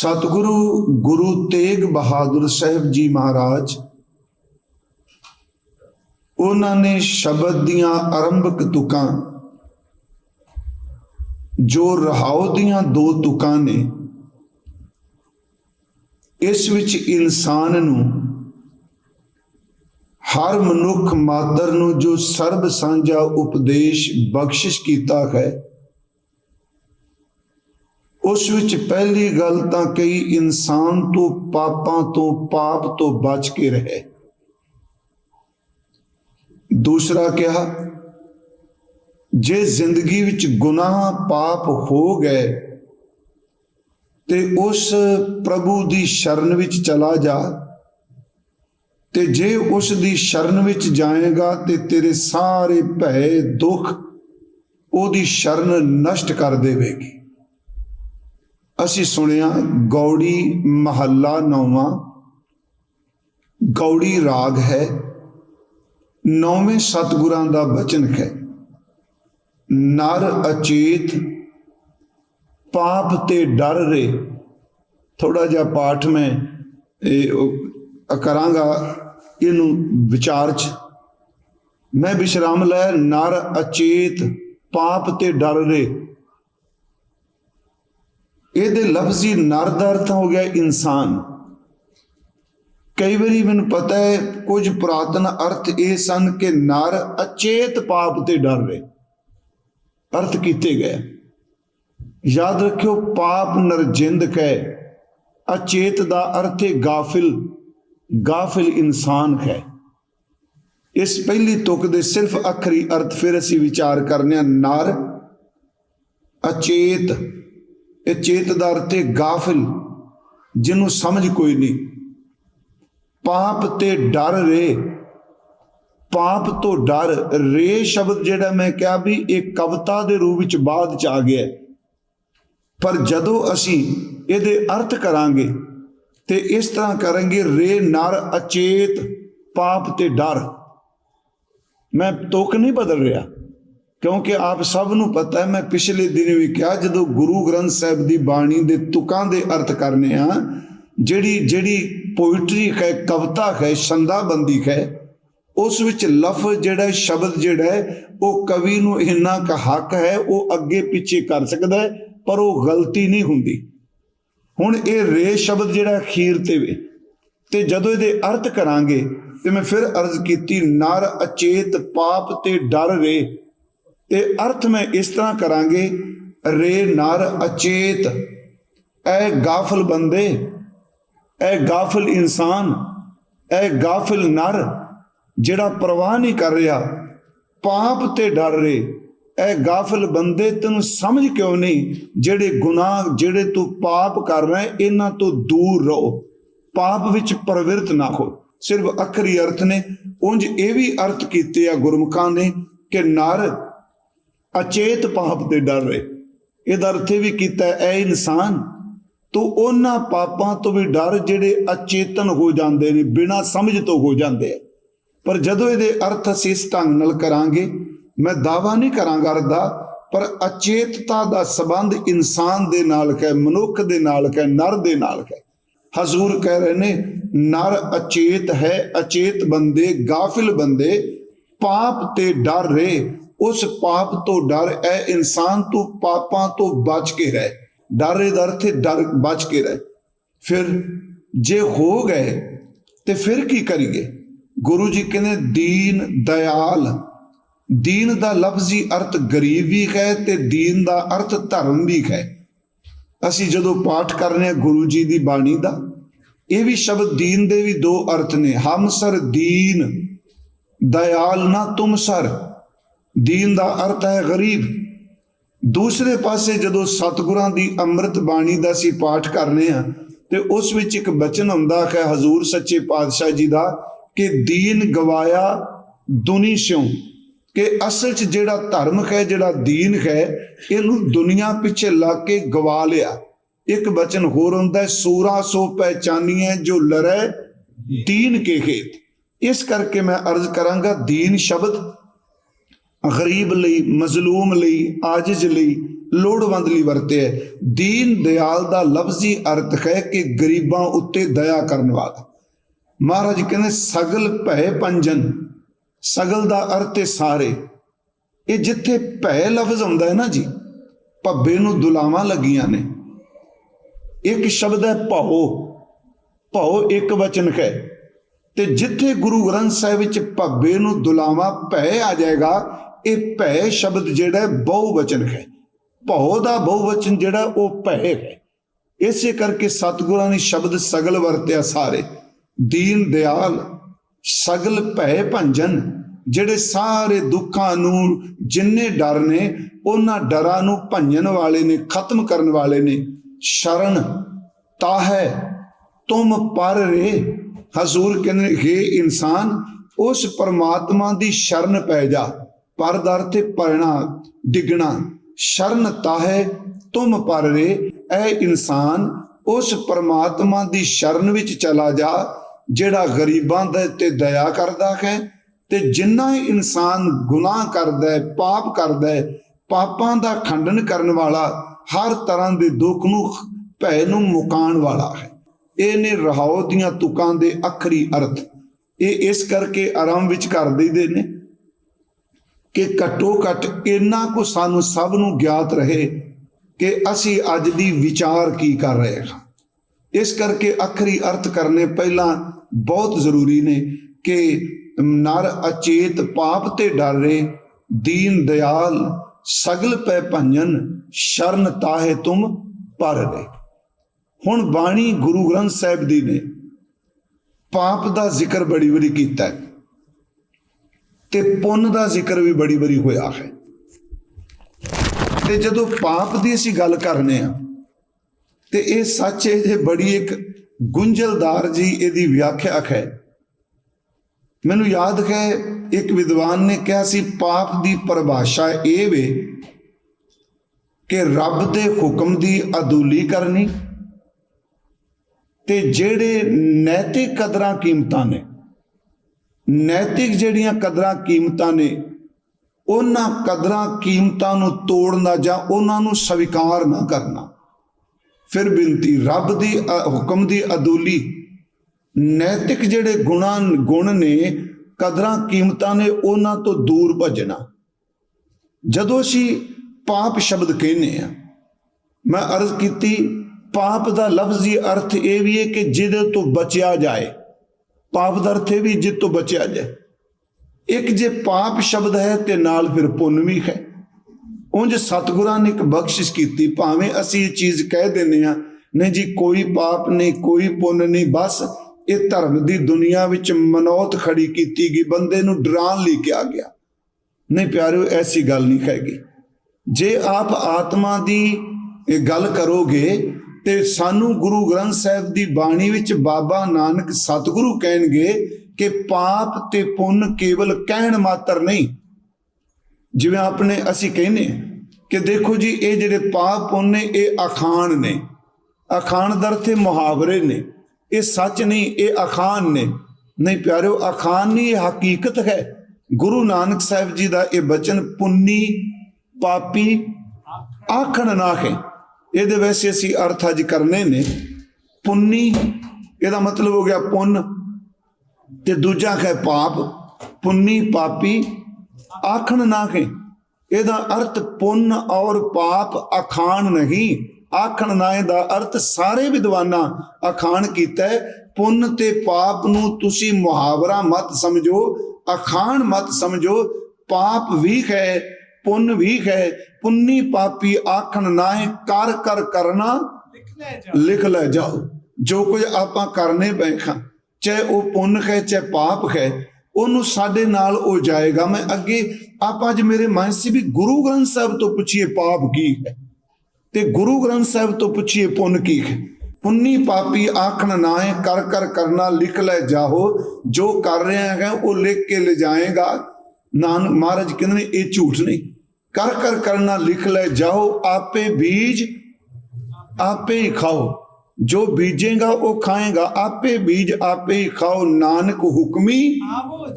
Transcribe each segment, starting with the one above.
ਸਤਿਗੁਰੂ ਗੁਰੂ ਤੇਗ ਬਹਾਦਰ ਸਾਹਿਬ ਜੀ ਮਹਾਰਾਜ, ਉਹਨਾਂ ਨੇ ਸ਼ਬਦ ਦੀਆਂ ਆਰੰਭਕ ਤੁਕਾਂ, ਜੋ ਰਹਾਉ ਦੀਆਂ ਦੋ ਤੁਕਾਂ ਨੇ, ਇਸ ਵਿੱਚ ਇਨਸਾਨ ਨੂੰ, ਹਰ ਮਨੁੱਖ ਮਾਦਰ ਨੂੰ ਜੋ ਸਰਬ ਸਾਂਝਾ ਉਪਦੇਸ਼ ਬਖਸ਼ਿਸ਼ ਕੀਤਾ ਹੈ ਉਸ ਵਿੱਚ ਪਹਿਲੀ ਗੱਲ ਤਾਂ ਕਈ ਇਨਸਾਨ ਤੋਂ, ਪਾਪਾਂ ਤੋਂ, ਪਾਪ ਤੋਂ ਬਚ ਕੇ ਰਹੇ। ਦੂਸਰਾ ਕਿਹਾ, ਜੇ ਜ਼ਿੰਦਗੀ ਵਿੱਚ ਗੁਨਾਹ, ਪਾਪ ਹੋ ਗਏ, ਤੇ ਉਸ ਪ੍ਰਭੂ ਦੀ ਸ਼ਰਨ ਵਿੱਚ ਚਲਾ ਜਾ, ਤੇ ਜੇ ਉਸ ਦੀ ਸ਼ਰਨ ਵਿੱਚ ਜਾਏਗਾ, ਤੇ ਤੇਰੇ ਸਾਰੇ ਭੈ ਦੁੱਖ ਉਹਦੀ ਸ਼ਰਨ ਨਸ਼ਟ ਕਰ ਦੇਵੇਗੀ। ਅਸੀਂ ਸੁਣਿਆ ਗੌੜੀ ਮਹੱਲਾ ਨੌਵਾਂ। ਗੌੜੀ ਰਾਗ ਹੈ। ਨੌਵੇਂ ਸਤਗੁਰਾਂ ਦਾ ਬਚਨ ਹੈ। ਨਰ ਅਚੇਤ, ਪਾਪ ਤੇ ਡਰ ਰੇ। ਥੋੜਾ ਜਿਹਾ ਪਾਠ ਮੈਂ ਇਹ ਕਰਾਂਗਾ ਇਹਨੂੰ ਵਿਚਾਰ ਚ। ਮੈਂ ਵਿਸ਼ਰਾਮ ਲੈ, ਨਰ ਅਚੇਤ, ਪਾਪ ਤੇ ਡਰ ਰੇ। ਇਹਦੇ ਲਫ਼ਜ਼ੀ ਨਰ ਦਾ ਅਰਥ ਹੋ ਗਿਆ ਇਨਸਾਨ। ਕਈ ਵਾਰੀ ਮੈਨੂੰ ਪਤਾ ਹੈ, ਕੁਝ ਪੁਰਾਤਨ ਅਰਥ ਇਹ ਸਨ ਕਿ ਨਰ ਅਚੇਤ ਪਾਪ ਤੇ ਡਰ ਰਹੇ ਅਰਥ ਕੀਤੇ ਗਏ। ਯਾਦ ਰੱਖਿਓ, ਪਾਪ ਨਰਜਿੰਦ ਕੈ ਅਚੇਤ ਦਾ ਅਰਥ ਹੈ ਗਾਫਿਲ। ਗਾਫਿਲ ਇਨਸਾਨ ਹੈ ਇਸ ਪਹਿਲੀ ਤੁਕ ਦੇ ਸਿਰਫ ਅਖਰੀ ਅਰਥ ਫਿਰ ਅਸੀਂ ਵਿਚਾਰ ਕਰਨੇ ਆ, ਨਰ ਅਚੇਤ। ਇਹ ਚੇਤ ਦਾ ਅਰਥ ਹੈ ਗਾਫਿਲ, ਜਿਹਨੂੰ ਸਮਝ ਕੋਈ ਨਹੀਂ। ਪਾਪ ਤੇ ਡਰ ਰੇ। ਪਾਪ ਤੋਂ ਡਰ, ਰੇ ਸ਼ਬਦ ਜਿਹੜਾ ਮੈਂ ਕਿਹਾ ਵੀ ਇਹ ਕਵਿਤਾ ਦੇ ਰੂਪ ਵਿੱਚ ਬਾਅਦ ਚ ਆ ਗਿਆ ਪਰ ਜਦੋਂ ਅਸੀਂ ਇਹਦੇ ਅਰਥ ਕਰਾਂਗੇ ਤੇ ਇਸ ਤਰ੍ਹਾਂ ਕਰਾਂਗੇ, ਰੇ, ਨਰ, ਅਚੇਤ, ਪਾਪ ਤੇ ਡਰ। ਮੈਂ ਤੁਕ ਨਹੀਂ ਬਦਲ ਰਿਹਾ। ਕਿਉਂਕਿ ਆਪ ਸਭ ਨੂੰ ਪਤਾ ਹੈ, ਮੈਂ ਪਿਛਲੇ ਦਿਨ ਵੀ ਕਿਹਾ, ਜਦੋਂ ਗੁਰੂ ਗ੍ਰੰਥ ਸਾਹਿਬ ਦੀ ਬਾਣੀ ਦੇ ਤੁਕਾਂ ਦੇ ਅਰਥ ਕਰਨੇ ਆ, ਜਿਹੜੀ ਜਿਹੜੀ ਪੋਇਟਰੀ ਹੈ, ਕਵਿਤਾ ਹੈ, ਛੰਦਾਬੰਦੀ ਹੈ, ਉਸ ਵਿੱਚ ਲਫ਼ਜ਼ ਜਿਹੜਾ ਸ਼ਬਦ ਜਿਹੜਾ ਹੈ, ਉਹ ਕਵੀ ਨੂੰ ਇੰਨਾ ਕ ਹੱਕ ਹੈ, ਉਹ ਅੱਗੇ ਪਿੱਛੇ ਕਰ ਸਕਦਾ ਹੈ, ਪਰ ਉਹ ਗਲਤੀ ਨਹੀਂ ਹੁੰਦੀ। ਹੁਣ ਇਹ ਰੇ ਸ਼ਬਦ ਜਿਹੜਾ ਅਖੀਰ ਤੇ ਵੇ। ਤੇ ਜਦੋਂ ਇਹਦੇ ਅਰਥ ਕਰਾਂਗੇ, ਤੇ ਮੈਂ ਫਿਰ ਅਰਜ਼ ਕੀਤੀ, ਨਰ ਅਚੇਤ ਪਾਪ ਤੇ ਡਰ ਰੇ। ਤੇ ਅਰਥ ਮੈਂ ਇਸ ਤਰ੍ਹਾਂ ਕਰਾਂਗੇ, ਰੇ ਨਰ ਅਚੇਤ। ਐ ਗਾਫਲ ਬੰਦੇ, ਐ ਗਾਫਲ ਇਨਸਾਨ, ਐ ਗਾਫਲ ਨਰ, ਜਿਹੜਾ ਪਰਵਾਹ ਨਹੀਂ ਕਰ ਰਿਹਾ, ਪਾਪ ਤੇ ਡਰ ਰੇ ਐ ਗਾਫਲ ਬੰਦੇ ਤੈਨੂੰ ਸਮਝ ਕਿਉਂ ਨਹੀਂ, ਜਿਹੜੇ ਗੁਨਾਹ, ਜਿਹੜੇ ਤੂੰ ਪਾਪ ਕਰ ਰਿਹਾ, ਇਹਨਾਂ ਤੋਂ ਦੂਰ ਰਹੋ। ਪਾਪ ਵਿੱਚ ਪ੍ਰਵਿਰਤ ਨਾ ਹੋ। ਸਿਰਫ ਅਖਰੀ ਅਰਥ ਨੇ। ਉਂਝ ਇਹ ਵੀ ਅਰਥ ਕੀਤੇ ਆ ਗੁਰਮੁਖਾਂ ਨੇ ਕਿ ਨਰ ਅਚੇਤ ਪਾਪ ਤੇ ਡਰ ਰਹੇ। ਇਹਦਾ ਅਰਥ ਵੀ ਕੀਤਾ, ਐ ਇਨਸਾਨ, ਤੂੰ ਉਹਨਾਂ ਪਾਪਾਂ ਤੋਂ ਵੀ ਡਰ ਜਿਹੜੇ ਅਚੇਤਨ ਹੋ ਜਾਂਦੇ ਨੇ, ਬਿਨਾਂ ਸਮਝ ਤੋਂ ਹੋ ਜਾਂਦੇ ਆ। ਪਰ ਜਦੋਂ ਇਹਦੇ ਅਰਥ ਅਸੀਂ ਇਸ ਢੰਗ ਨਾਲ ਕਰਾਂਗੇ, ਮੈਂ ਦਾਵਾ ਨਹੀਂ ਕਰਾਂਗਾ ਅਰਦਾ, ਪਰ ਅਚੇਤਤਾ ਦਾ ਸਬੰਧ ਇਨਸਾਨ ਦੇ ਨਾਲ ਹੈ, ਮਨੁੱਖ ਦੇ ਨਾਲ ਹੈ, ਨਰ ਦੇ ਨਾਲ ਹੈ। ਹਜ਼ੂਰ ਕਹਿ ਰਹੇ ਨੇ, ਨਰ ਅਚੇਤ ਹੈ, ਅਚੇਤ ਬੰਦੇ, ਗਾਫਿਲ ਬੰਦੇ, ਪਾਪ ਤੇ ਡਰ ਰਹੇ ਉਸ ਪਾਪ ਤੋਂ ਡਰ, ਐ ਇਨਸਾਨ ਤੋਂ ਪਾਪਾਂ ਤੋਂ ਬਚ ਕੇ ਰਹਿ। ਡਰੇ ਦਰ ਤੇ ਡਰ ਬਚ ਕੇ ਰਹਿ। ਫਿਰ ਜੇ ਹੋ ਗਏ, ਤੇ ਫਿਰ ਕੀ ਕਰੀਏ? ਗੁਰੂ ਜੀ ਕਹਿੰਦੇ, ਦੀਨ ਦਇਆਲ। ਦੀਨ ਦਾ ਲਫ਼ਜ਼ੀ ਅਰਥ ਗਰੀਬ ਵੀ ਹੈ ਤੇ ਦੀਨ ਦਾ ਅਰਥ ਧਰਮ ਵੀ ਹੈ। ਅਸੀਂ ਜਦੋਂ ਪਾਠ ਕਰਨੇ ਆ ਗੁਰੂ ਜੀ ਦੀ ਬਾਣੀ ਦਾ, ਇਹ ਵੀ ਸ਼ਬਦ ਦੀਨ ਦੇ ਵੀ ਦੋ ਅਰਥ ਨੇ। ਹਮ ਸਰ ਦੀਨ, ਦਇਆਲ ਨਾ ਤੁਮ ਸਰ। ਦੀਨ ਦਾ ਅਰਥ ਹੈ ਗਰੀਬ। ਦੂਸਰੇ ਪਾਸੇ ਜਦੋਂ ਸਤਿਗੁਰਾਂ ਦੀ ਅੰਮ੍ਰਿਤ ਬਾਣੀ ਦਾ ਅਸੀਂ ਪਾਠ ਕਰਨੇ ਆ, ਤੇ ਉਸ ਵਿੱਚ ਇੱਕ ਬਚਨ ਹੁੰਦਾ ਹੈ ਹਜ਼ੂਰ ਸੱਚੇ ਪਾਤਸ਼ਾਹ ਜੀ ਦਾ ਕਿ ਦੀਨ ਗਵਾਇਆ ਦੁਨੀ ਸਿਉ। ਕਿ ਅਸਲ 'ਚ ਜਿਹੜਾ ਧਰਮ ਹੈ, ਜਿਹੜਾ ਦੀਨ ਹੈ, ਇਹਨੂੰ ਦੁਨੀਆ ਪਿੱਛੇ ਲੱਗ ਕੇ ਗਵਾ ਲਿਆ। ਇੱਕ ਬਚਨ ਹੋਰ ਹੁੰਦਾ ਹੈ, ਸੂਰਾ ਸੋ ਪਹਿਚਾਨੀਏ ਜੋ ਲਰੇ ਦੀਨ ਕੇ ਖੇਤ। ਇਸ ਕਰਕੇ ਮੈਂ ਅਰਜ਼ ਕਰਾਂਗਾ, ਦੀਨ ਸ਼ਬਦ ਗਰੀਬ ਲਈ, ਮਜ਼ਲੂਮ ਲਈ, ਆਜਿਜ਼ ਲਈ ਲੋੜਵੰਦ ਲਈ ਵਰਤਿਆ ਦੀਨ ਦਿਆਲ ਦਾ ਲਫ਼ਜ਼ੀ ਅਰਥ ਹੈ ਕਿ ਗਰੀਬਾਂ ਉੱਤੇ ਦਇਆ ਕਰਨ ਵਾਲਾ। ਮਹਾਰਾਜ ਕਹਿੰਦੇ, ਸਗਲ ਭੈ ਪੰਜਨ, ਸਗਲ ਦਾ ਅਰਥ ਹੈ ਸਾਰੇ। ਇਹ ਜਿੱਥੇ ਭੈ ਲਫ਼ਜ਼ ਆਉਂਦਾ ਹੈ ਨਾ ਜੀ, ਭੱਬੇ ਨੂੰ ਦੁਲਾਵਾਂ ਲੱਗੀਆਂ ਨੇ। ਇੱਕ ਸ਼ਬਦ ਹੈ ਭਉ ਭਉ ਇੱਕ ਵਚਨ ਹੈ। ਤੇ ਜਿੱਥੇ ਗੁਰੂ ਗ੍ਰੰਥ ਸਾਹਿਬ ਵਿੱਚ ਭੱਬੇ ਨੂੰ ਦੁਲਾਵਾਂ, ਭੈ ਆ ਜਾਏਗਾ ਇਹ ਭੈ ਸ਼ਬਦ ਜਿਹੜਾ ਬਹੁਵਚਨ ਹੈ। ਭਉ ਦਾ ਬਹੁਵਚਨ ਜਿਹੜਾ, ਉਹ ਭੈ ਹੈ। ਇਸੇ ਕਰਕੇ ਸਤਿਗੁਰਾਂ ਨੇ ਸ਼ਬਦ ਸਗਲ ਵਰਤਿਆ ਸਾਰੇ। ਦੀਨ ਦਿਆਲ, ਸਗਲ ਭੈ ਭੰਜਨ, ਜਿਹੜੇ ਸਾਰੇ ਦੁੱਖਾਂ ਨੂੰ ਜਿੰਨੇ ਡਰ ਨੇ, ਉਹਨਾਂ ਡਰਾਂ ਨੂੰ ਭੰਜਨ ਵਾਲੇ ਨੇ, ਖਤਮ ਕਰਨ ਵਾਲੇ ਨੇ। ਸ਼ਰਨ ਤਾਹੈ, ਤੁਮ ਪਰ ਰੇ। ਹਜ਼ੂਰ ਕਹਿੰਦੇ ਹੈ ਇਨਸਾਨ, ਉਸ ਪਰਮਾਤਮਾ ਦੀ ਸ਼ਰਨ ਪੈ ਜਾ। ਪਰ ਦਾ ਅਰਥ ਹੈ ਪਰਣਾ ਡਿਗਣਾ, ਸ਼ਰਨ ਤਾਹੈ ਤੁਮ ਪਰ ਰੇ। ਐ ਇਨਸਾਨ ਉਸ ਪਰਮਾਤਮਾ ਦੀ ਸ਼ਰਨ ਵਿੱਚ ਚਲਾ ਜਾ, ਜਿਹੜਾ ਗਰੀਬਾਂ ਦੇ ਤੇ ਦਇਆ ਕਰਦਾ ਹੈ ਤੇ ਜਿੰਨਾ ਹੀ ਇਨਸਾਨ ਗੁਨਾਹ ਕਰਦਾ ਹੈ, ਪਾਪ ਕਰਦਾ ਹੈ, ਪਾਪਾਂ ਦਾ ਖੰਡਨ ਕਰਨ ਵਾਲਾ, ਹਰ ਤਰ੍ਹਾਂ ਦੇ ਦੁੱਖ ਨੂੰ ਭੈ ਨੂੰ ਮੁਕਾਉਣ ਵਾਲਾ ਹੈ। ਇਹ ਨੇ ਰਹਾਉ ਦੀਆਂ ਤੁਕਾਂ ਦੇ ਅਖਰੀ ਅਰਥ। ਇਹ ਇਸ ਕਰਕੇ ਆਰਾਮ ਵਿੱਚ ਕਰ ਦਈਦੇ ਨੇ। ਕਿ ਘੱਟੋ ਘੱਟ ਇੰਨਾ ਕੁ ਸਾਨੂੰ ਸਭ ਨੂੰ ਗਿਆਤ ਰਹੇ ਕਿ ਅਸੀਂ ਅੱਜ ਦੀ ਵਿਚਾਰ ਕੀ ਕਰ ਰਹੇ ਹਾਂ। ਇਸ ਕਰਕੇ ਅਖਰੀ ਅਰਥ ਕਰਨੇ ਪਹਿਲਾਂ ਬਹੁਤ ਜ਼ਰੂਰੀ ਨੇ ਕਿ ਨਰ ਅਚੇਤ ਪਾਪ ਤੇ ਡਰ ਰੇ ਦੀਨ ਦਿਆਲ, ਸਗਲ ਪੈ ਭੰਜਨ, ਸ਼ਰਨ ਤਾਹੇ ਤੁਮ ਪਰ ਰੇ ਹੁਣ ਬਾਣੀ ਗੁਰੂ ਗ੍ਰੰਥ ਸਾਹਿਬ ਦੀ ਨੇ ਪਾਪ ਦਾ ਜ਼ਿਕਰ ਬੜੀ ਬੜੀ ਕੀਤਾ ਹੈ। ਤੇ ਪੁੰਨ ਦਾ ਜ਼ਿਕਰ ਵੀ ਬੜੀ ਬੜੀ ਹੋਇਆ ਹੈ। ਤੇ ਜਦੋਂ ਪਾਪ ਦੀ ਅਸੀਂ ਗੱਲ ਕਰਨੇ ਆ, ਤੇ ਇਹ ਸੱਚ ਹੈ ਜੇ ਬੜੀ ਇੱਕ ਗੁੰਝਲਦਾਰ ਜੀ ਇਹਦੀ ਵਿਆਖਿਆ ਹੈ। ਮੈਨੂੰ ਯਾਦ ਹੈ, ਇੱਕ ਵਿਦਵਾਨ ਨੇ ਕਿਹਾ ਸੀ, ਪਾਪ ਦੀ ਪਰਿਭਾਸ਼ਾ ਇਹ ਵੇ ਕਿ ਰੱਬ ਦੇ ਹੁਕਮ ਦੀ ਅਦੂਲੀ ਕਰਨੀ ਤੇ ਜਿਹੜੇ ਨੈਤਿਕ ਕਦਰਾਂ ਕੀਮਤਾਂ ਨੇ ਨੈਤਿਕ ਜਿਹੜੀਆਂ ਕਦਰਾਂ ਕੀਮਤਾਂ ਨੇ, ਉਹਨਾਂ ਕਦਰਾਂ ਕੀਮਤਾਂ ਨੂੰ ਤੋੜਨਾ ਜਾਂ ਉਹਨਾਂ ਨੂੰ ਸਵੀਕਾਰ ਨਾ ਕਰਨਾ। ਫਿਰ ਬੇਨਤੀ, ਰੱਬ ਦੀ, ਅ- ਹੁਕਮ ਦੀ ਅਦੂਲੀ। ਨੈਤਿਕ ਜਿਹੜੇ ਗੁਣਾਂ, ਗੁਣ ਨੇ, ਕਦਰਾਂ ਕੀਮਤਾਂ ਨੇ, ਉਹਨਾਂ ਤੋਂ ਦੂਰ ਭੱਜਣਾ। ਜਦੋਂ ਅਸੀਂ ਪਾਪ ਸ਼ਬਦ ਕਹਿੰਦੇ ਆ ਮੈਂ ਅਰਜ਼ ਕੀਤੀ, ਪਾਪ ਦਾ ਲਫ਼ਜ਼ੀ ਅਰਥ ਇਹ ਵੀ ਹੈ ਕਿ ਜਿਹਦੇ ਤੋਂ ਬਚਿਆ ਜਾਏ ਪਾਪ ਦਾ ਅਰਥ ਇਹ ਵੀ ਜਿੱਤ ਤੋਂ ਬਚਿਆ ਜਾਏ। ਇੱਕ ਜੇ ਪਾਪ ਸ਼ਬਦ ਹੈ ਤੇ ਨਾਲ ਫਿਰ ਪੁੰਨ ਵੀ ਹੈ। ਉਂਝ ਸਤਿਗੁਰਾਂ ਨੇ ਇੱਕ ਬਖਸ਼ਿਸ਼ ਕੀਤੀ, ਭਾਵੇਂ ਅਸੀਂ ਇਹ ਚੀਜ਼ ਕਹਿ ਦਿੰਨੇ ਆ ਨਹੀਂ ਜੀ ਕੋਈ ਪਾਪ ਨਹੀਂ, ਕੋਈ ਪੁੰਨ ਨਹੀਂ, ਬਸ ਇਹ ਧਰਮ ਦੀ ਦੁਨੀਆ ਵਿੱਚ ਮਨੋਤ ਖੜੀ ਕੀਤੀ ਗਈ, ਬੰਦੇ ਨੂੰ ਡਰਾਉਣ ਲਈ ਕਿਹਾ ਗਿਆ। ਨਹੀਂ ਪਿਆਰਿਓ, ਐਸੀ ਗੱਲ ਨਹੀਂ ਹੈਗੀ। ਜੇ ਆਪ ਆਤਮਾ ਦੀ ਇਹ ਗੱਲ ਕਰੋਗੇ ਤੇ ਸਾਨੂੰ ਗੁਰੂ ਗ੍ਰੰਥ ਸਾਹਿਬ ਦੀ ਬਾਣੀ ਵਿੱਚ ਬਾਬਾ ਨਾਨਕ ਸਤਿਗੁਰੂ ਕਹਿਣਗੇ ਕਿ ਪਾਪ ਤੇ ਪੁੰਨ ਕੇਵਲ ਕਹਿਣ ਮਾਤਰ ਨਹੀਂ। ਜਿਵੇਂ ਆਪਣੇ ਅਸੀਂ ਕਹਿੰਦੇ ਕਿ ਦੇਖੋ ਜੀ, ਇਹ ਜਿਹੜੇ ਪਾਪ ਪੁੰਨ ਨੇ, ਇਹ ਅਖਾਣ ਨੇ। ਅਖਾਣ ਦਰ ਤੇ ਮੁਹਾਵਰੇ ਨੇ। ਇਹ ਸੱਚ ਨਹੀਂ, ਇਹ ਅਖਾਣ ਨੇ। ਨਹੀਂ ਪਿਆਰਿਓ, ਅਖਾਣ ਨਹੀਂ, ਇਹ ਹਕੀਕਤ ਹੈ। ਗੁਰੂ ਨਾਨਕ ਸਾਹਿਬ ਜੀ ਦਾ ਇਹ ਬਚਨ ਪੁੰਨੀ, ਪਾਪੀ, ਆਖਣ ਨਾ ਹੈ। ਇਹਦੇ ਵੈਸੇ ਅਸੀਂ ਅਰਥ ਅੱਜ ਕਰਨੇ ਨੇ। ਪੁੰਨੀ, ਇਹਦਾ ਮਤਲਬ ਹੋ ਗਿਆ ਪੁੰਨ ਤੇ ਦੂਜਾ ਹੈ ਪਾਪ। ਪੁੰਨੀ, ਪਾਪੀ, ਆਖਣ ਨਾ ਹੈ ਇਹਦਾ ਅਰਥ ਪੁੰਨ ਔਰ ਪਾਪ ਅਖਾਣ ਨਹੀਂ। ਆਖਣ ਨਾ ਦਾ ਅਰਥ ਸਾਰੇ ਵਿਦਵਾਨਾਂ ਅਖਾਣ ਕੀਤਾ ਹੈ। ਪੁੰਨ ਤੇ ਪਾਪ ਨੂੰ ਤੁਸੀਂ ਮੁਹਾਵਰਾ ਮਤ ਸਮਝੋ, ਅਖਾਣ ਮਤ ਸਮਝੋ। ਪਾਪ ਵੀ ਹੈ ਪੁੰਨ ਵੀ ਹੈ ਪੁੰਨੀ ਪਾਪੀ ਆਖਣ ਨਾ ਹੈ ਕਰ ਕਰ ਕਰਨਾ ਲਿਖ ਲੈ ਜਾਓ। ਜੋ ਕੁਝ ਆਪਾਂ ਕਰਨੇ ਬੈਠਾਂ ਚਾਹੇ ਉਹ ਪੁੰਨ ਹੈ ਚਾਹੇ ਪਾਪ ਹੈ ਉਹਨੂੰ ਸਾਡੇ ਨਾਲ ਉਹ ਜਾਏਗਾ। ਮੈਂ ਅੱਗੇ ਆਪਾਂ ਅੱਜ ਮੇਰੇ ਮਨ ਸੀ ਵੀ ਗੁਰੂ ਗ੍ਰੰਥ ਸਾਹਿਬ ਤੋਂ ਪੁੱਛੀਏ ਪਾਪ ਕੀ ਹੈ ਤੇ ਗੁਰੂ ਗ੍ਰੰਥ ਸਾਹਿਬ ਤੋਂ ਪੁੱਛੀਏ ਪੁੰਨ ਕੀ ਹੈ। ਪੁੰਨੀ ਪਾਪੀ ਆਖਣ ਨਾ ਹੈ ਕਰ ਕਰ ਕਰਨਾ ਲਿਖ ਲੈ ਜਾਓ। ਜੋ ਕਰ ਰਿਹਾ ਹੈ ਉਹ ਲਿਖ ਕੇ ਲੈ ਜਾਏਗਾ ਨਾਨਕ ਮਹਾਰਾਜ ਕਹਿੰਦੇ ਨੇ ਇਹ ਝੂਠ ਨਹੀਂ। ਕਰ ਕਰ ਕਰਨਾ ਲਿਖ ਲੈ ਜਾਓ ਆਪੇ ਬੀਜ ਆਪੇ ਹੀ ਖਾਓ। ਜੋ ਬੀਜੇਗਾ ਉਹ ਖਾਏਗਾ। ਆਪੇ ਬੀਜ ਆਪੇ ਹੀ ਖਾਓ। ਨਾਨਕ ਹੁਕਮੀ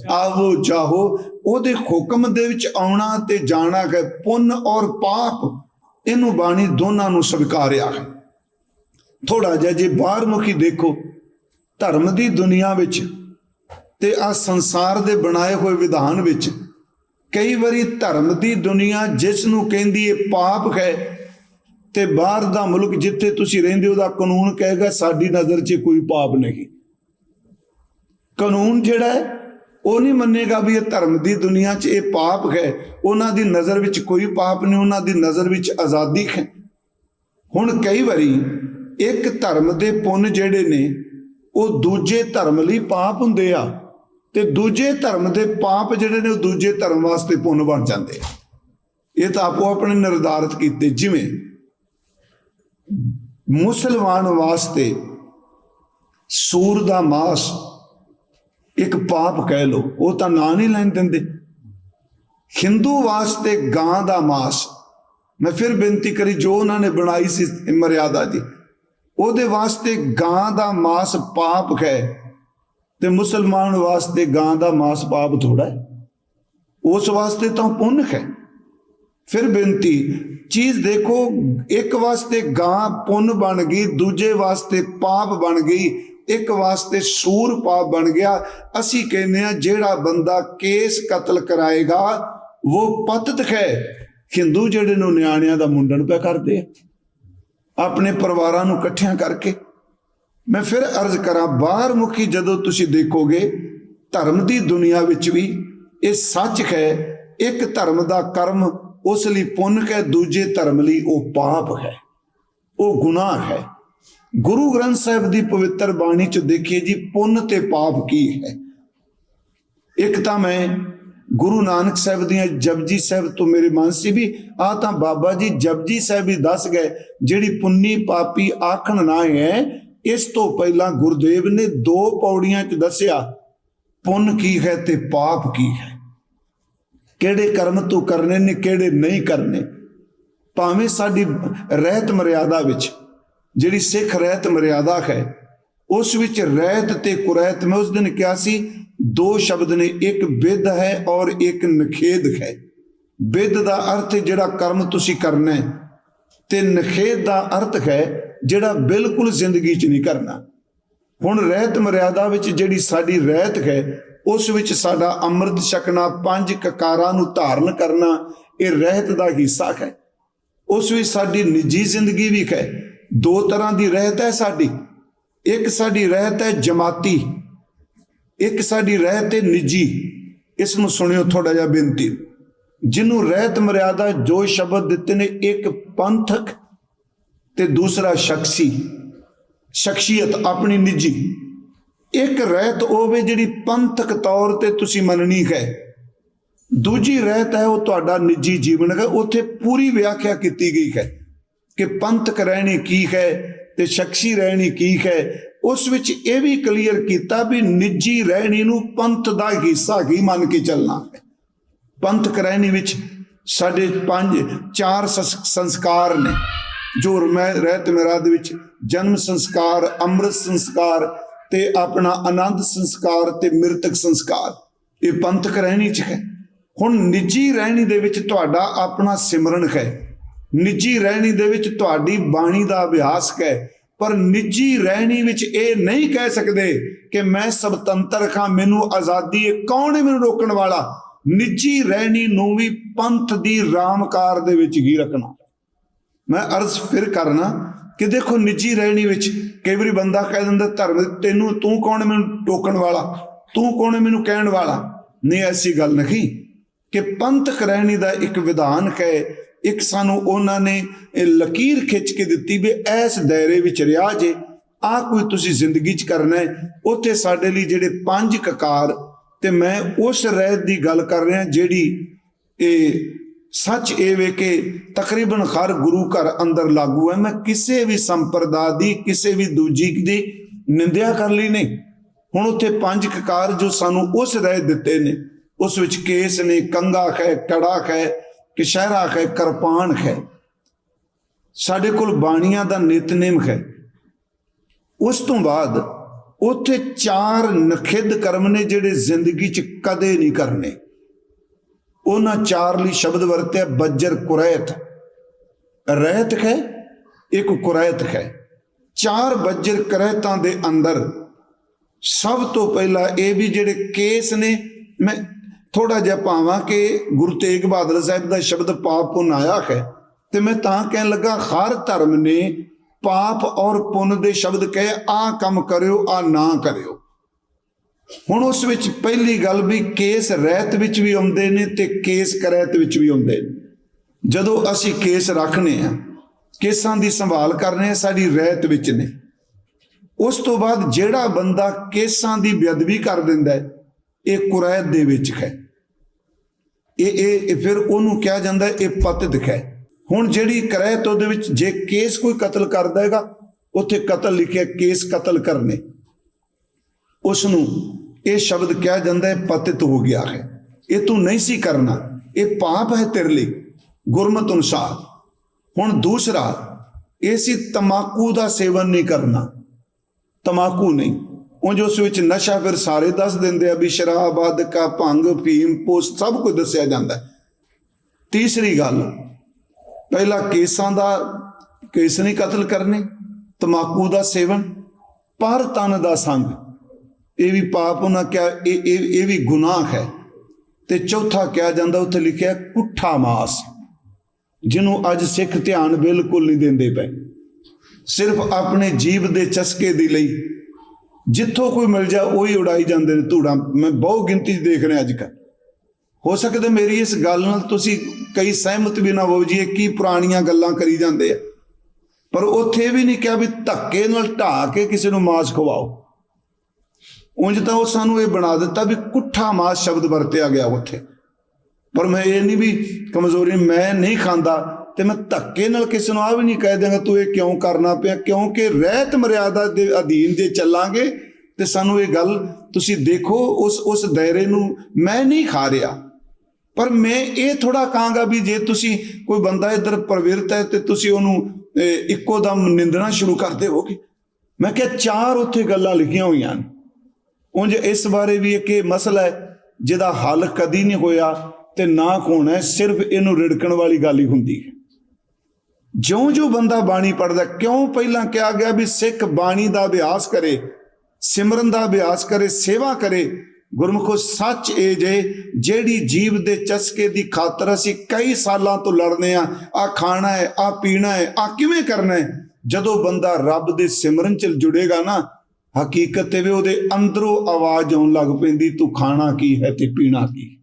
ਆਵੋ ਜਾਹੋ ਉਹਦੇ ਹੁਕਮ ਦੇ ਵਿੱਚ ਆਉਣਾ ਤੇ ਜਾਣਾ ਹੈ। ਪੁੰਨ ਔਰ ਪਾਪ ਇਹਨੂੰ ਬਾਣੀ ਦੋਨਾਂ ਨੂੰ ਸਵੀਕਾਰਿਆ ਹੈ। ਥੋੜਾ ਜਿਹਾ ਜੇ ਬਾਹਰਮੁਖੀ ਦੇਖੋ ਧਰਮ ਦੀ ਦੁਨੀਆ ਵਿੱਚ ਤੇ ਆ ਸੰਸਾਰ ਦੇ ਬਣਾਏ ਹੋਏ ਵਿਧਾਨ ਵਿੱਚ ਕਈ ਵਾਰੀ ਧਰਮ ਦੀ ਦੁਨੀਆ ਜਿਸ ਨੂੰ ਕਹਿੰਦੀ ਹੈ ਪਾਪ ਹੈ ਤੇ ਬਾਹਰ ਦਾ ਮੁਲਕ ਜਿੱਥੇ ਤੁਸੀਂ ਰਹਿੰਦੇ ਹੋ ਕਾਨੂੰਨ ਕਹੇਗਾ ਸਾਡੀ ਨਜ਼ਰ 'ਚ ਕੋਈ ਪਾਪ ਨਹੀਂ। ਕਾਨੂੰਨ ਜਿਹੜਾ ਹੈ, ਉਹ ਨਹੀਂ ਮੰਨੇਗਾ ਵੀ ਇਹ ਧਰਮ ਦੀ ਦੁਨੀਆ 'ਚ ਇਹ ਪਾਪ ਹੈ। ਉਹਨਾਂ ਦੀ ਨਜ਼ਰ ਵਿੱਚ ਕੋਈ ਪਾਪ ਨਹੀਂ, ਉਹਨਾਂ ਦੀ ਨਜ਼ਰ ਵਿੱਚ ਆਜ਼ਾਦੀ ਹੈ। ਹੁਣ ਕਈ ਵਾਰੀ ਇੱਕ ਧਰਮ ਦੇ ਪੁੰਨ ਜਿਹੜੇ ਨੇ, ਉਹ ਦੂਜੇ ਧਰਮ ਲਈ ਪਾਪ ਹੁੰਦੇ ਆ। ਤੇ ਦੂਜੇ ਧਰਮ ਦੇ ਪਾਪ ਜਿਹੜੇ ਨੇ ਉਹ ਦੂਜੇ ਧਰਮ ਵਾਸਤੇ ਪੁੰਨ ਬਣ ਜਾਂਦੇ ਆ। ਇਹ ਤਾਂ ਆਪੋ ਆਪਣੇ ਨਿਰਧਾਰਿਤ ਕੀਤੇ, ਜਿਵੇਂ ਮੁਸਲਮਾਨ ਵਾਸਤੇ ਸੂਰ ਦਾ ਮਾਸ ਇੱਕ ਪਾਪ ਕਹਿ ਲੋ ਉਹ ਤਾਂ ਨਾਂ ਨਹੀਂ ਲੈਣ ਦਿੰਦੇ। ਹਿੰਦੂ ਵਾਸਤੇ ਗਾਂ ਦਾ ਮਾਸ, ਮੈਂ ਫਿਰ ਬੇਨਤੀ ਕਰੀ ਜੋ ਉਹਨਾਂ ਨੇ ਬਣਾਈ ਸੀ ਮਰਿਆਦਾ ਜੀ ਉਹਦੇ ਵਾਸਤੇ ਗਾਂ ਦਾ ਮਾਸ ਪਾਪ ਹੈ ਤੇ ਮੁਸਲਮਾਨ ਵਾਸਤੇ ਗਾਂ ਦਾ ਮਾਸ ਪਾਪ ਥੋੜਾ ਹੈ। ਉਸ ਵਾਸਤੇ ਤਾਂ ਪੁੰਨ ਹੈ। ਫਿਰ ਬੇਨਤੀ, ਚੀਜ਼ ਦੇਖੋ, ਇੱਕ ਵਾਸਤੇ ਗਾਂ ਪੁੰਨ ਬਣ ਗਈ, ਦੂਜੇ ਵਾਸਤੇ ਪਾਪ ਬਣ ਗਈ, ਇੱਕ ਵਾਸਤੇ ਸੂਰ ਪਾਪ ਬਣ ਗਿਆ। ਅਸੀਂ ਕਹਿੰਦੇ ਆ ਜਿਹੜਾ ਬੰਦਾ ਕੇਸ ਕਤਲ ਕਰਾਏਗਾ, ਉਹ ਪਤਤ ਹੈ। ਹਿੰਦੂ ਜਿਹੜੇ ਨੂੰ ਨਿਆਣਿਆਂ ਦਾ ਮੁੰਡਨ ਪਿਆ ਕਰਦੇ ਆ। ਆਪਣੇ ਪਰਿਵਾਰਾਂ ਨੂੰ ਇਕੱਠਿਆਂ ਕਰਕੇ। ਮੈਂ ਫਿਰ ਅਰਜ਼ ਕਰਾਂ ਬਾਹਰ ਮੁਖੀ ਜਦੋਂ ਤੁਸੀਂ ਦੇਖੋਗੇ, ਧਰਮ ਦੀ ਦੁਨੀਆ ਵਿੱਚ ਵੀ ਇਹ ਸੱਚ ਹੈ, ਇੱਕ ਧਰਮ ਦਾ ਕਰਮ ਉਸ ਲਈ ਪੁੰਨ ਹੈ, ਦੂਜੇ ਧਰਮ ਲਈ ਉਹ ਪਾਪ ਹੈ, ਉਹ ਗੁਨਾਹ ਹੈ। ਗੁਰੂ ਗ੍ਰੰਥ ਸਾਹਿਬ ਦੀ ਪਵਿੱਤਰ ਬਾਣੀ ਚ ਦੇਖੀਏ ਜੀ, ਪੁੰਨ ਤੇ ਪਾਪ ਕੀ ਹੈ? ਇੱਕ ਤਾਂ ਮੈਂ ਗੁਰੂ ਨਾਨਕ ਸਾਹਿਬ ਦੀਆਂ ਜਪਜੀ ਸਾਹਿਬ ਤੋਂ ਮੇਰੇ ਮਨ ਸੀ ਵੀ ਆ ਤਾਂ ਬਾਬਾ ਜੀ ਜਪਜੀ ਸਾਹਿਬ ਹੀ ਦੱਸ ਗਏ, ਜਿਹੜੀ ਪੁੰਨੀ ਪਾਪੀ ਆਖਣ ਨਾ ਹੈ ਇਸ ਤੋਂ ਪਹਿਲਾਂ ਗੁਰਦੇਵ ਨੇ ਦੋ ਪੌੜੀਆਂ 'ਚ ਦੱਸਿਆ, ਪੁੰਨ ਕੀ ਹੈ ਤੇ ਪਾਪ ਕੀ ਹੈ? ਕਿਹੜੇ ਕਰਮ ਤੂੰ ਕਰਨੇ ਨੇ, ਕਿਹੜੇ ਨਹੀਂ ਕਰਨੇ? ਭਾਵੇਂ ਸਾਡੀ ਰਹਿਤ ਮਰਿਆਦਾ ਵਿੱਚ, ਜਿਹੜੀ ਸਿੱਖ ਰਹਿਤ ਮਰਿਆਦਾ ਹੈ, ਉਸ ਵਿੱਚ ਰਹਿਤ ਤੇ ਕੁਰੈਤ, ਮੈਂ ਉਸ ਦਿਨ ਕਿਹਾ ਸੀ, ਦੋ ਸ਼ਬਦ ਨੇ, ਇੱਕ ਵਿਦ ਹੈ ਔਰ ਇੱਕ ਨਖੇਦ ਹੈ। ਵਿਦ ਦਾ ਅਰਥ ਜਿਹੜਾ ਕਰਮ ਤੁਸੀਂ ਕਰਨਾ ਹੈ, ਤੇ ਨਖੇਦ ਦਾ ਅਰਥ ਹੈ ਜਿਹੜਾ ਬਿਲਕੁਲ ਜ਼ਿੰਦਗੀ 'ਚ ਨਹੀਂ ਕਰਨਾ। ਹੁਣ ਰਹਿਤ ਮਰਿਆਦਾ ਵਿੱਚ ਜਿਹੜੀ ਸਾਡੀ ਰਹਿਤ ਹੈ, ਉਸ ਵਿੱਚ ਸਾਡਾ ਅੰਮ੍ਰਿਤ ਛਕਣਾ, ਪੰਜ ਕਕਾਰਾਂ ਨੂੰ ਧਾਰਨ ਕਰਨਾ, ਇਹ ਰਹਿਤ ਦਾ ਹਿੱਸਾ ਹੈ। ਉਸ ਵਿੱਚ ਸਾਡੀ ਨਿੱਜੀ ਜ਼ਿੰਦਗੀ ਵੀ ਹੈ। ਦੋ ਤਰ੍ਹਾਂ ਦੀ ਰਹਿਤ ਹੈ ਸਾਡੀ। ਇੱਕ ਸਾਡੀ ਰਹਿਤ ਹੈ ਜਮਾਤੀ, ਇੱਕ ਸਾਡੀ ਰਹਿਤ ਹੈ ਨਿੱਜੀ। ਇਸ ਨੂੰ ਸੁਣਿਓ ਥੋੜਾ ਜਿਹਾ ਬੇਨਤੀ। ਜਿਹਨੂੰ ਰਹਿਤ ਮਰਿਆਦਾ ਜੋ ਸ਼ਬਦ ਦਿੱਤੇ ਨੇ, ਇੱਕ ਪੰਥਕ ਤੇ ਦੂਸਰਾ ਸ਼ਖਸੀ, ਸ਼ਖਸੀਅਤ ਆਪਣੀ ਨਿੱਜੀ। ਇੱਕ ਰਹਿਤ ਉਹ ਹੋਵੇ ਜਿਹੜੀ ਪੰਥਕ ਤੌਰ ਤੇ ਤੁਸੀਂ ਮੰਨਣੀ ਹੈ। ਦੂਜੀ ਰਹਿਤ ਹੈ ਉਹ ਤੁਹਾਡਾ ਨਿੱਜੀ ਜੀਵਨ ਹੈ। ਉੱਥੇ ਪੂਰੀ ਵਿਆਖਿਆ ਕੀਤੀ ਗਈ ਹੈ ਕਿ ਪੰਥਕ ਰਹਿਣੀ ਕੀ ਹੈ ਤੇ ਸ਼ਖਸੀ ਰਹਿਣੀ ਕੀ ਹੈ। ਉਸ ਵਿੱਚ ਇਹ ਵੀ ਕਲੀਅਰ ਕੀਤਾ ਵੀ ਨਿੱਜੀ ਰਹਿਣੀ ਨੂੰ ਪੰਥ ਦਾ ਹਿੱਸਾ ਹੀ ਮੰਨ ਕੇ ਚੱਲਣਾ ਹੈ। ਪੰਥਕ ਰਹਿਣੀ ਵਿੱਚ ਸਾਡੇ ਪੰਜ, ਚਾਰ ਸੰਸਕਾਰ ਨੇ। ਜੋ ਮੈਂ ਰਹਿਤ ਮੇਰਾ ਦੇ ਵਿੱਚ ਜਨਮ ਸੰਸਕਾਰ, ਅੰਮ੍ਰਿਤ ਸੰਸਕਾਰ ਤੇ ਆਪਣਾ ਆਨੰਦ ਸੰਸਕਾਰ ਤੇ ਮਿਰਤਕ ਸੰਸਕਾਰ। ਇਹ ਪੰਥਕ ਰਹਿਣੀ ਚ ਹੈ। ਹੁਣ ਨਿੱਜੀ ਰਹਿਣੀ ਦੇ ਵਿੱਚ ਤੁਹਾਡਾ ਆਪਣਾ ਸਿਮਰਨ ਹੈ। ਨਿੱਜੀ ਰਹਿਣੀ ਦੇ ਵਿੱਚ ਤੁਹਾਡੀ ਬਾਣੀ ਦਾ ਅਭਿਆਸ ਹੈ। ਪਰ ਨਿੱਜੀ ਰਹਿਣੀ ਵਿੱਚ ਇਹ ਨਹੀਂ ਕਹਿ ਸਕਦੇ ਕਿ ਮੈਂ ਸਵਤੰਤਰ ਹਾਂ, ਮੈਨੂੰ ਆਜ਼ਾਦੀ ਹੈ, ਕੌਣ ਹੈ ਮੈਨੂੰ ਰੋਕਣ ਵਾਲਾ? ਨਿੱਜੀ ਰਹਿਣੀ ਨੂੰ ਵੀ ਪੰਥ ਦੀ ਰਾਮਕਾਰ ਦੇ ਵਿੱਚ ਹੀ ਰੱਖਣਾ। ਮੈਂ ਅਰਜ਼ ਫਿਰ ਕਰਨਾ ਕਿ ਦੇਖੋ ਨਿੱਜੀ ਰਹਿਣੀ ਵਿੱਚ ਕਈ ਵਾਰੀ ਬੰਦਾ ਕਹਿ ਦਿੰਦਾ, ਧਰਮ, ਤੈਨੂੰ, ਤੂੰ ਕੌਣ ਮੈਨੂੰ ਟੋਕਣ ਵਾਲਾ? ਤੂੰ ਕੌਣ ਮੈਨੂੰ ਕਹਿਣ ਵਾਲਾ? ਨਹੀਂ, ਐਸੀ ਗੱਲ ਨਹੀਂ ਕਿ ਪੰਥਕ ਰਹਿਣੀ ਦਾ ਇੱਕ ਵਿਧਾਨ ਹੈ ਇੱਕ ਸਾਨੂੰ ਉਹਨਾਂ ਨੇ ਲਕੀਰ ਖਿੱਚ ਕੇ ਦਿੱਤੀ ਵੀ ਇਸ ਦਾਇਰੇ ਵਿੱਚ ਰਿਹਾ ਜੇ ਆ ਕੋਈ ਤੁਸੀਂ ਜ਼ਿੰਦਗੀ 'ਚ ਕਰਨਾ ਹੈ, ਉੱਥੇ ਸਾਡੇ ਲਈ ਜਿਹੜੇ ਪੰਜ ਕਕਾਰ ਤੇ ਮੈਂ ਉਸ ਰਹਿਤ ਦੀ ਗੱਲ ਕਰ ਰਿਹਾ ਜਿਹੜੀ ਇਹ ਸੱਚ ਇਹ ਵੇ ਕਿ ਤਕਰੀਬਨ ਹਰ ਗੁਰੂ ਘਰ ਅੰਦਰ ਲਾਗੂ ਹੈ। ਮੈਂ ਕਿਸੇ ਵੀ ਸੰਪਰਦਾ ਦੀ, ਕਿਸੇ ਵੀ ਦੂਜੀ ਦੀ ਨਿੰਦਿਆ ਕਰ ਲਈ ਨਹੀਂ। ਹੁਣ ਉੱਥੇ ਪੰਜ ਕਕਾਰ ਜੋ ਸਾਨੂੰ ਉਸ ਰਹਿ ਦਿੱਤੇ ਨੇ, ਉਸ ਵਿੱਚ ਕੇਸ ਨੇ ਕੰਗਾ ਹੈ ਕੜਾ ਹੈ ਕਿਸ਼ਹਿਰਾ ਹੈ ਕਿਰਪਾਨ ਹੈ ਸਾਡੇ ਕੋਲ ਬਾਣੀਆਂ ਦਾ ਨਿਤਨੇਮ ਹੈ। ਉਸ ਤੋਂ ਬਾਅਦ ਉੱਥੇ ਚਾਰ ਨਖਿੱਧ ਕਰਮ ਨੇ ਜਿਹੜੇ ਜ਼ਿੰਦਗੀ 'ਚ ਕਦੇ ਨਹੀਂ ਕਰਨੇ। ਉਹਨਾਂ ਚਾਰ ਲਈ ਸ਼ਬਦ ਵਰਤਿਆ, ਬੱਜਰ ਕੁਰੈਤ। ਰਹਿਤ ਹੈ, ਇੱਕ ਕੁਰੈਤ ਹੈ। ਚਾਰ ਬੱਜਰ ਕਰਹਿਤਾਂ ਦੇ ਅੰਦਰ ਸਭ ਤੋਂ ਪਹਿਲਾਂ ਇਹ ਵੀ ਜਿਹੜੇ ਕੇਸ ਨੇ, ਮੈਂ ਥੋੜਾ ਜਿਹਾ ਪਾਵਾਂ ਕਿ ਗੁਰੂ ਤੇਗ ਬਹਾਦਰ ਸਾਹਿਬ ਦਾ ਸ਼ਬਦ ਪਾਪ ਪੁੰਨ ਆਇਆ ਹੈ। ਤੇ ਮੈਂ ਤਾਂ ਕਹਿਣ ਲੱਗਾ, ਹਰ ਧਰਮ ਨੇ ਪਾਪ ਔਰ ਪੁੰਨ ਦੇ ਸ਼ਬਦ ਕਹੇ ਆ ਕੰਮ ਕਰਿਓ ਆ ਨਾ ਕਰਿਓ। ਹੁਣ ਉਸ ਵਿੱਚ ਪਹਿਲੀ ਗੱਲ ਵੀ ਕੇਸ ਰਹਿਤ ਵਿੱਚ ਵੀ ਆਉਂਦੇ ਨੇ ਤੇ ਕੇਸ ਕਰੈਤ ਵਿੱਚ ਵੀ ਆਉਂਦੇ ਨੇ। ਜਦੋਂ ਅਸੀਂ ਕੇਸ ਰੱਖਨੇ ਆ ਕੇਸਾਂ ਦੀ ਸੰਭਾਲ ਕਰਨੇ ਆ ਸਾਡੀ ਰਹਿਤ ਵਿੱਚ ਨੇ। ਉਸ ਤੋਂ ਬਾਅਦ ਜਿਹੜਾ ਬੰਦਾ ਕੇਸਾਂ ਦੀ ਬੇਅਦਬੀ ਕਰ ਦਿੰਦਾ ਹੈ, ਇਹ ਕੁਰੈਤ ਦੇ ਵਿੱਚ ਹੈ। ਇਹ ਇਹ ਫਿਰ ਉਹਨੂੰ ਕਿਹਾ ਜਾਂਦਾ ਇਹ ਪਤਿਤ ਹੈ। ਹੁਣ ਜਿਹੜੀ ਕਰੈਤ ਉਹਦੇ ਵਿੱਚ ਜੇ ਕੇਸ ਕੋਈ ਕਤਲ ਕਰਦਾ ਹੈਗਾ, ਉੱਥੇ ਕਤਲ ਲਿਖਿਆ ਕੇਸ ਕਤਲ ਕਰਨੇ। ਉਸ ਨੂੰ ਇਹ ਸ਼ਬਦ ਕਿਹਾ ਜਾਂਦਾ ਹੈ, ਪਤਿਤ ਹੋ ਗਿਆ ਹੈ। ਇਹ ਤੂੰ ਨਹੀਂ ਸੀ ਕਰਨਾ। ਇਹ ਪਾਪ ਹੈ ਤੇਰੇ ਲਈ, ਗੁਰਮਤਿ ਅਨੁਸਾਰ। ਹੁਣ ਦੂਸਰਾ, ਇਹ ਸੀ ਤਮਾਕੂ ਦਾ ਸੇਵਨ ਨਹੀਂ ਕਰਨਾ। ਤਮਾਕੂ ਨਹੀਂ। ਉਹ ਜੋ ਉਸ ਵਿੱਚ ਨਸ਼ਾ ਫਿਰ ਸਾਰੇ ਦੱਸ ਦਿੰਦੇ ਆ ਵੀ ਸ਼ਰਾਬ ਆਦਿਕਾ ਭੰਗ ਫੀਮ ਪੋਸ, ਸਭ ਕੁਝ ਦੱਸਿਆ ਜਾਂਦਾ ਤੀਸਰੀ ਗੱਲ, ਪਹਿਲਾ ਕੇਸਾਂ ਦਾ, ਕੇਸ ਨਹੀਂ ਕਤਲ ਕਰਨੇ, ਤਮਾਕੂ ਦਾ ਸੇਵਨ, ਪਰ ਤਨ ਦਾ ਸੰਗ। ਇਹ ਵੀ ਪਾਪ ਉਹਨਾਂ ਕਿਹਾ, ਇਹ ਇਹ ਵੀ ਗੁਨਾਹ ਹੈ। ਤੇ ਚੌਥਾ ਕਿਹਾ ਜਾਂਦਾ, ਉੱਥੇ ਲਿਖਿਆ ਕੁੱਠਾ ਮਾਸ, ਜਿਹਨੂੰ ਅੱਜ ਸਿੱਖ ਧਿਆਨ ਬਿਲਕੁਲ ਨਹੀਂ ਦਿੰਦੇ ਪਏ। ਸਿਰਫ ਆਪਣੇ ਜੀਵ ਦੇ ਚਸਕੇ ਦੀ ਲਈ, ਜਿੱਥੋਂ ਕੋਈ ਮਿਲ ਜਾ, ਉਹੀ ਉਡਾਈ ਜਾਂਦੇ ਨੇ ਧੂੜਾਂ। ਮੈਂ ਬਹੁ ਗਿਣਤੀ 'ਚ ਦੇਖ ਰਿਹਾ ਅੱਜ ਕੱਲ੍ਹ ਹੋ ਸਕਦਾ ਮੇਰੀ ਇਸ ਗੱਲ ਨਾਲ ਤੁਸੀਂ ਕਈ ਸਹਿਮਤ ਵੀ ਨਾ ਹੋ ਜੀ, ਇਹ ਕੀ ਪੁਰਾਣੀਆਂ ਗੱਲਾਂ ਕਰੀ ਜਾਂਦੇ ਆ। ਪਰ ਉੱਥੇ ਵੀ ਨਹੀਂ ਕਿਹਾ ਵੀ ਧੱਕੇ ਨਾਲ ਢਾ ਕੇ ਕਿਸੇ ਨੂੰ ਮਾਸ ਖਵਾਓ। ਉਂਝ ਤਾਂ ਉਹ ਸਾਨੂੰ ਇਹ ਬਣਾ ਦਿੱਤਾ ਵੀ ਕੁੱਠਾ ਮਾਸ ਸ਼ਬਦ ਵਰਤਿਆ ਗਿਆ ਉੱਥੇ। ਪਰ ਮੈਂ ਇਹ ਨਹੀਂ ਵੀ ਕਮਜ਼ੋਰੀ ਮੈਂ ਨਹੀਂ ਖਾਂਦਾ ਤੇ ਮੈਂ ਧੱਕੇ ਨਾਲ ਕਿਸੇ ਨੂੰ ਆ ਵੀ ਨਹੀਂ ਕਹਿ ਦਿਆਂਗਾ, ਤੂੰ ਇਹ ਕਿਉਂ ਕਰਨਾ ਪਿਆ? ਕਿਉਂਕਿ ਰਹਿਤ ਮਰਿਆਦਾ ਦੇ ਅਧੀਨ ਜੇ ਚੱਲਾਂਗੇ ਤੇ ਸਾਨੂੰ ਇਹ ਗੱਲ ਤੁਸੀਂ ਦੇਖੋ, ਉਸ ਉਸ ਦਾਇਰੇ ਨੂੰ ਮੈਂ ਨਹੀਂ ਖਾ ਰਿਹਾ। ਪਰ ਮੈਂ ਇਹ ਥੋੜਾ ਕਹਾਂਗਾ ਵੀ ਜੇ ਤੁਸੀਂ ਕੋਈ ਬੰਦਾ ਇੱਧਰ ਪ੍ਰਵਿਰਤ ਹੈ ਤੇ ਤੁਸੀਂ ਉਹਨੂੰ ਇੱਕੋ ਦਮ ਨਿੰਦਣਾ ਸ਼ੁਰੂ ਕਰ ਦੇਵੋਗੇ ਮੈਂ ਕਿਹਾ ਚਾਰ ਉੱਥੇ ਗੱਲਾਂ ਲਿਖੀਆਂ ਹੋਈਆਂ ਨੇ ਉਂਝ ਇਸ ਬਾਰੇ ਵੀ ਇੱਕ ਇਹ ਮਸਲਾ ਹੈ, ਜਿਹਦਾ ਹੱਲ ਕਦੀ ਨਹੀਂ ਹੋਇਆ ਤੇ ਨਾ ਹੋਣਾ ਸਿਰਫ ਇਹਨੂੰ ਰਿੜਕਣ ਵਾਲੀ ਗੱਲ ਹੀ ਹੁੰਦੀ ਹੈ। ਜਿਉਂ-ਜਿਉਂ ਬੰਦਾ ਬਾਣੀ ਪੜਦਾ ਕਿਉਂ ਪਹਿਲਾਂ ਕਿਹਾ ਗਿਆ ਵੀ ਸਿੱਖ ਬਾਣੀ ਦਾ ਅਭਿਆਸ ਕਰੇ, ਸਿਮਰਨ ਦਾ ਅਭਿਆਸ ਕਰੇ, ਸੇਵਾ ਕਰੇ, ਗੁਰਮੁਖੋ ਸੱਚ ਇਹ ਜੇ, ਜਿਹੜੀ ਜੀਵ ਦੇ ਚਸਕੇ ਦੀ ਖਾਤਰ ਅਸੀਂ ਕਈ ਸਾਲਾਂ ਤੋਂ ਲੜਨੇ ਆ ਆ ਖਾਣਾ ਹੈ ਆ ਪੀਣਾ ਹੈ ਆ ਕਿਵੇਂ ਕਰਨਾ ਹੈ, ਜਦੋਂ ਬੰਦਾ ਰੱਬ ਦੇ ਸਿਮਰਨ ਚ ਜੁੜੇਗਾ ਨਾ ਹਕੀਕਤ ਤੇ ਵੀ ਉਹਦੇ ਅੰਦਰੋਂ ਆਵਾਜ਼ ਆਉਣ ਲੱਗ ਪੈਂਦੀ, ਤੂੰ ਖਾਣਾ ਕੀ ਹੈ ਤੇ ਪੀਣਾ ਕੀ?